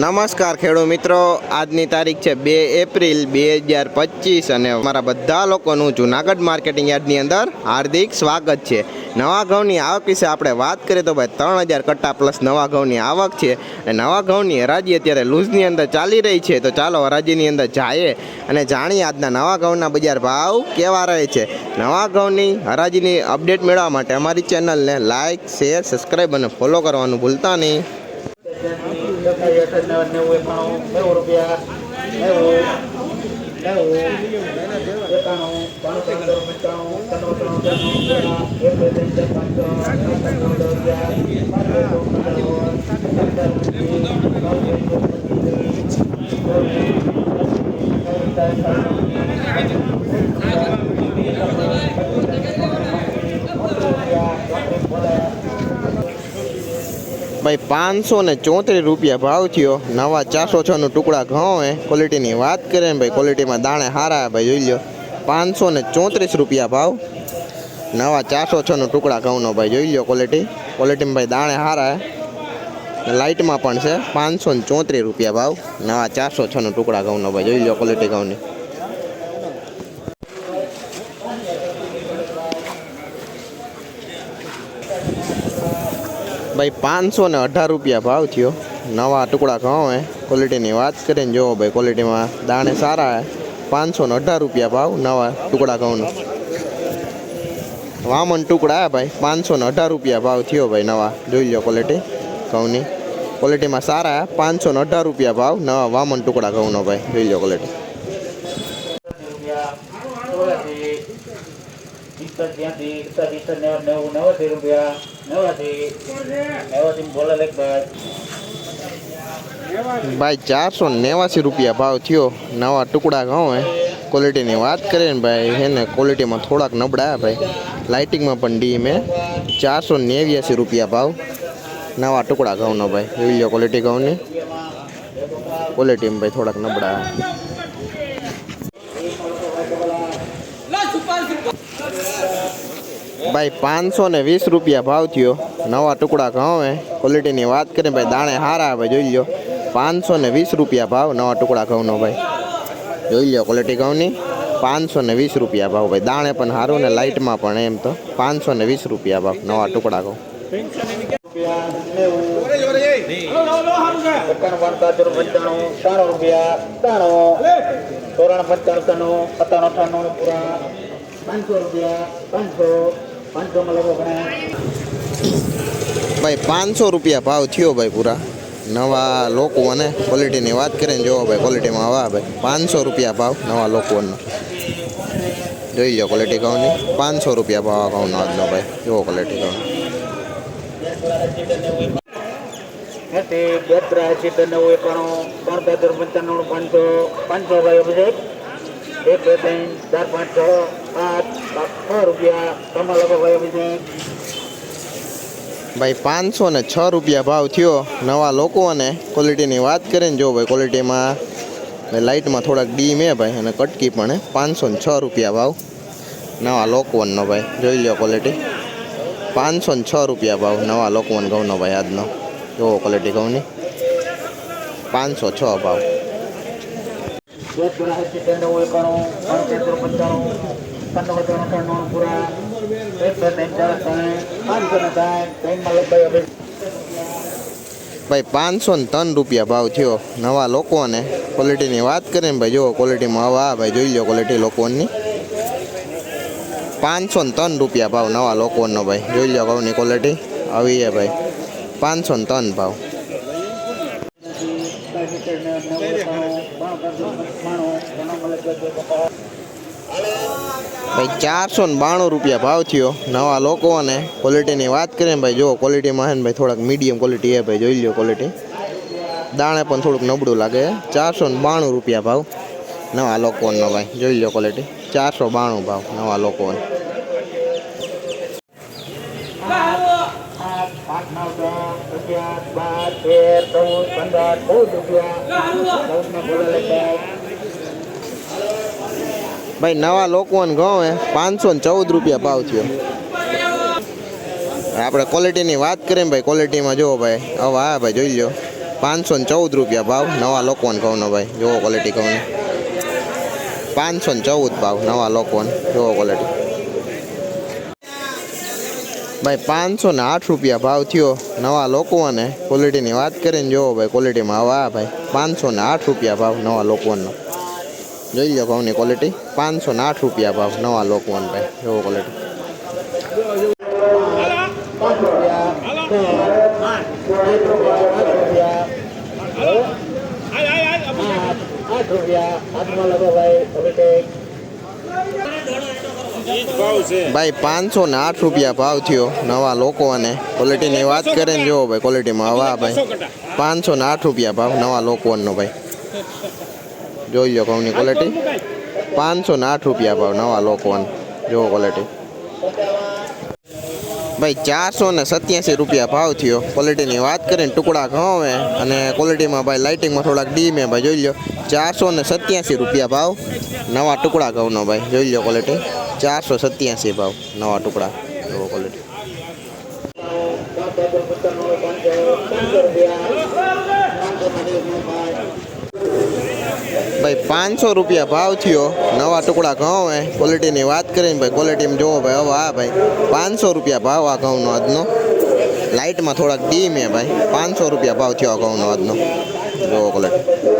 નમસ્કાર ખેડૂત મિત્રો. આજની તારીખ છે બે એપ્રિલ બે હજાર પચીસ અને અમારા બધા લોકોનું જુનાગઢ માર્કેટિંગ યાર્ડની અંદર હાર્દિક સ્વાગત છે. નવા ઘઉંની આવક વિશે આપણે વાત કરીએ તો ભાઈ ત્રણ હજાર કટ્ટા પ્લસ નવા ઘઉંની આવક છે અને નવા ઘઉંની હરાજી અત્યારે લૂઝની અંદર ચાલી રહી છે. તો ચાલો હરાજીની અંદર જઈએ અને જાણીએ આજના નવા ઘઉંના બજાર ભાવ કેવા રહે છે. નવા ઘઉંની હરાજીની અપડેટ મેળવવા માટે અમારી ચેનલને લાઇક શેર, સબસ્ક્રાઈબ અને ફોલો કરવાનું ભૂલતા નહીં. નેવું એકાણું નેવું રૂપિયા નેવું નેવું એકાણું ત્રણસો પંદર પંચાણું ત્રણસો ત્રણ ત્રણ એક બે ત્રણ ચાર પાંચ છ સાત આઠ નવ દસ અગિયાર બાર તેર ચૌદ પંદર ભાઈ પાંચસો ને ચોત્રીસ રૂપિયા ભાવ થયો. નવા ચારસો છનું ટુકડા ઘઉં હે. ક્વોલિટીની વાત કરીએ ને ભાઈ ક્વોલિટીમાં દાણે હારા ભાઈ, જોઈ લો પાંચસો ને ચોત્રીસ રૂપિયા ભાવ. નવા ચારસો છનું ટુકડા ઘઉંનો ભાઈ, જોઈ લો ક્વોલિટી ક્વોલિટીમાં ભાઈ દાણે હારા લાઇટમાં પણ છે, પાંચસો ને ચોત્રીસ રૂપિયા ભાવ. નવા ચારસો છનું ટુકડા ઘઉંનો ભાઈ, જોઈ લો ક્વોલિટી ઘઉંની. ભાઈ, પાંચસો ને અઢાર રૂપિયા ભાવ થયો. નવા ટુકડા ઘઉં હે. ક્વોલિટીની વાત કરીને જોવો ભાઈ ક્વોલિટીમાં દાણે સારા હે. પાંચસો ને અઢાર રૂપિયા ભાવ નવા ટુકડા ઘઉંનો. વામન ટુકડા ભાઈ, પાંચસો ને અઢાર રૂપિયા ભાવ થયો ભાઈ નવા. જોઈ લો ક્વોલિટી ઘઉંની. ક્વોલિટીમાં સારા પાંચસો ને અઢાર રૂપિયા ભાવ નવા વામન ટુકડા ઘઉંનો ભાઈ. જોઈ લો ક્વોલિટી રૂપિયા ચોરાસી સિત્તેર ત્યાંથી સિત્તેર સિત્તેર નેવું નેવું નેવાસી રૂપિયા નેવાસી નેવાસી બોલે લેખ ભાઈ ભાઈ ચારસો નેવાસી રૂપિયા ભાવ થયો નવા ટુકડા ઘઉં હે ક્વોલિટીની વાત કરીએ ને ભાઈ હે ને ક્વોલિટીમાં થોડાક નબળા હે ભાઈ. લાઇટિંગમાં પણ ડીમ, હે. ચારસો નેવ્યાસી રૂપિયા ભાવ. નવા ટુકડા ઘઉંનો ભાઈ જોઈ લો ક્વોલિટી ઘઉંની ક્વોલિટીમાં ભાઈ થોડાક નબળા ભાઈ પાંચસો ને વીસ રૂપિયા ભાવ થયો નવા ટુકડા ઘઉં હે ક્વોલિટીની વાત કરીએ ભાઈ દાણે હારા ભાઈ જોઈ લો પાંચસો ને વીસ રૂપિયા ભાવ નવા ટુકડા ઘઉંનો ભાઈ જોઈ લો ક્વોલિટી ઘઉંની પાંચસો ને વીસ રૂપિયા ભાવ ભાઈ દાણે પણ સારું ને લાઇટમાં પણ એમ તો પાંચસો ને વીસ રૂપિયા ભાવ નવા ટુકડા ઘઉં રૂપિયા નેવું એકાણું પંચાતેર પંચાણું ત્રાણું રૂપિયા ત્રાણું ચોરાણું પંચાણું ત્રાણું સત્તાણું અઠાણું પૂરા પાંચસો રૂપિયા પાંચસો પાંચસોમાં લોકો ગણે ભાઈ, પાંચસો રૂપિયા ભાવ થયો ભાઈ પૂરા. નવા લોકો અને ક્વોલિટીની વાત કરીએ ને જોવો ભાઈ ક્વોલિટીમાં આવા ભાઈ. પાંચસો રૂપિયા ભાવ નવા લોકોનો. જોઈ લો ક્વોલિટી ઘઉંની. પાંચસો રૂપિયા ભાવ ઘઉંનો આજનો ભાઈ. જોવો ક્વોલિટી ઘઉં બે નેવું એકાણું ત્રણ પંચાણું પાંચસો પાંચસો ભાઈ એક, બે, ત્રણ, ચાર, પાંચ, છ આઠ છ રૂપિયા તમારા લોકો ભાઈ, પાંચસો ને છ રૂપિયા ભાવ થયો નવા લોકો અને ક્વોલિટીની વાત કરીએ ને જો ભાઈ ક્વોલિટીમાં ભાઈ લાઇટમાં થોડાક ડીમ હે ભાઈ, અને કટકી પણ પાંચસો ને છ રૂપિયા ભાવ નવા લોકવનનો ભાઈ. જોઈ લો ક્વોલિટી પાંચસો ને છ રૂપિયા ભાવ નવા લોકવન ઘઉંનો ભાઈ આજનો. જોવો ક્વોલિટી ઘઉંની. પાંચસો છ ભાવ. બે નેવું એકાણું ત્રણ બેતેર પંચાણું પંદર ત્રણ અઠાણું પૂરા એક બે ત્રણ ચાર, ત્રણ પાંચસો ને સાઠ ત્રણમાં ભાઈ અભિષેક ભાઈ, પાંચસો ને ત્રણ રૂપિયા ભાવ થયો નવા લોકોને. ક્વોલિટીની વાત કરીએ ભાઈ, જુઓ ક્વોલિટીમાં હવા ભાઈ જોઈ લો ક્વોલિટી લોકોની. પાંચસો ને ત્રણ રૂપિયા ભાવ નવા લોકોનો ભાઈ. જોઈ લો ભાવની ક્વોલિટી આવી છે ભાઈ. પાંચસો ને ત્રણ ભાવ. ભાઈ, ચારસો ને બાણું રૂપિયા ભાવ થયો નવા લોકો અને ક્વોલિટીની વાત કરીએ ને ભાઈ, જો ક્વોલિટીમાં હે ને ભાઈ, થોડાક મીડિયમ ક્વોલિટી એ ભાઈ, જોઈ લો ક્વોલિટી દાણે પણ થોડુંક નબળું લાગે ચારસો ને બાણું રૂપિયા ભાવ નવા લોકોનો ભાઈ, જોઈ લો ક્વોલિટી ચારસો બાણું ભાવ નવા લોકોનો ભાઈ, નવા લોકોને ઘઉં એ પાંચસો ને ચૌદ રૂપિયા ભાવ થયો. આપણે ક્વોલિટીની વાત કરીએ ભાઈ ક્વોલિટીમાં જુઓ ભાઈ. હવે હા ભાઈ, જોઈ લો પાંચસો ને ચૌદ રૂપિયા ભાવ, નવા લોકોને ઘઉંનો ભાઈ. જુઓ ક્વોલિટી ઘઉંની. પાંચસો ને ચૌદ ભાવ, નવા લોકોને. જુઓ ક્વોલિટી ભાઈ, પાંચસો ને આઠ રૂપિયા ભાવ થયો. નવા લોકોને ક્વોલિટીની વાત કરીને જોવો ભાઈ ક્વોલિટીમાં હવે ભાઈ. પાંચસો ને આઠ રૂપિયા ભાવ નવા લોકોનો. જોઈ લો ભાવની ક્વોલિટી પાંચસો ને આઠ રૂપિયા ભાવ નવા લોકોન ભાઈ. જોવો ક્વોલિટી આઠ રૂપિયા. હાથમાં લગો ભાઈ ભાઈ, પાંચસો ને આઠ રૂપિયા ભાવ થયો નવા લોકો અને ક્વોલિટીની વાત કરે ને જોવો ભાઈ ક્વોલિટીમાં હવા ભાઈ. પાંચસો ને આઠ રૂપિયા ભાવ નવા લોકોનો ભાઈ. જોઈ લો ઘઉંની ક્વોલિટી પાંચસો ને આઠ રૂપિયા ભાવ નવા લોકોન. જોવો ક્વોલિટી ભાઈ, ચારસો ને સત્યાસી રૂપિયા ભાવ થયો. ક્વોલિટીની વાત કરીને ટુકડા ઘઉં અને ક્વોલિટીમાં ભાઈ લાઇટિંગમાં થોડાક ડીમે ભાઈ, જોઈ લો. ચારસો ને સત્યાસી રૂપિયા ભાવ નવા ટુકડા ઘઉંનો ભાઈ. જોઈ લો ક્વોલિટી ચારસો સત્યાસી ભાવ નવા ટુકડા જોવો ક્વોલિટી ભાઈ પાંચસો રૂપિયા ભાવ થયો નવા ટુકડા ઘઉં હે ક્વોલિટીની વાત કરીને ભાઈ ક્વોલિટીમાં જોવો ભાઈ, હવે હા ભાઈ પાંચસો રૂપિયા ભાવ આ ઘઉંનો આજનો. લાઇટમાં થોડાક ડીમ હે ભાઈ પાંચસો રૂપિયા ભાવ થયો આ ઘઉંનો આજનો. જોવો ક્વોલિટી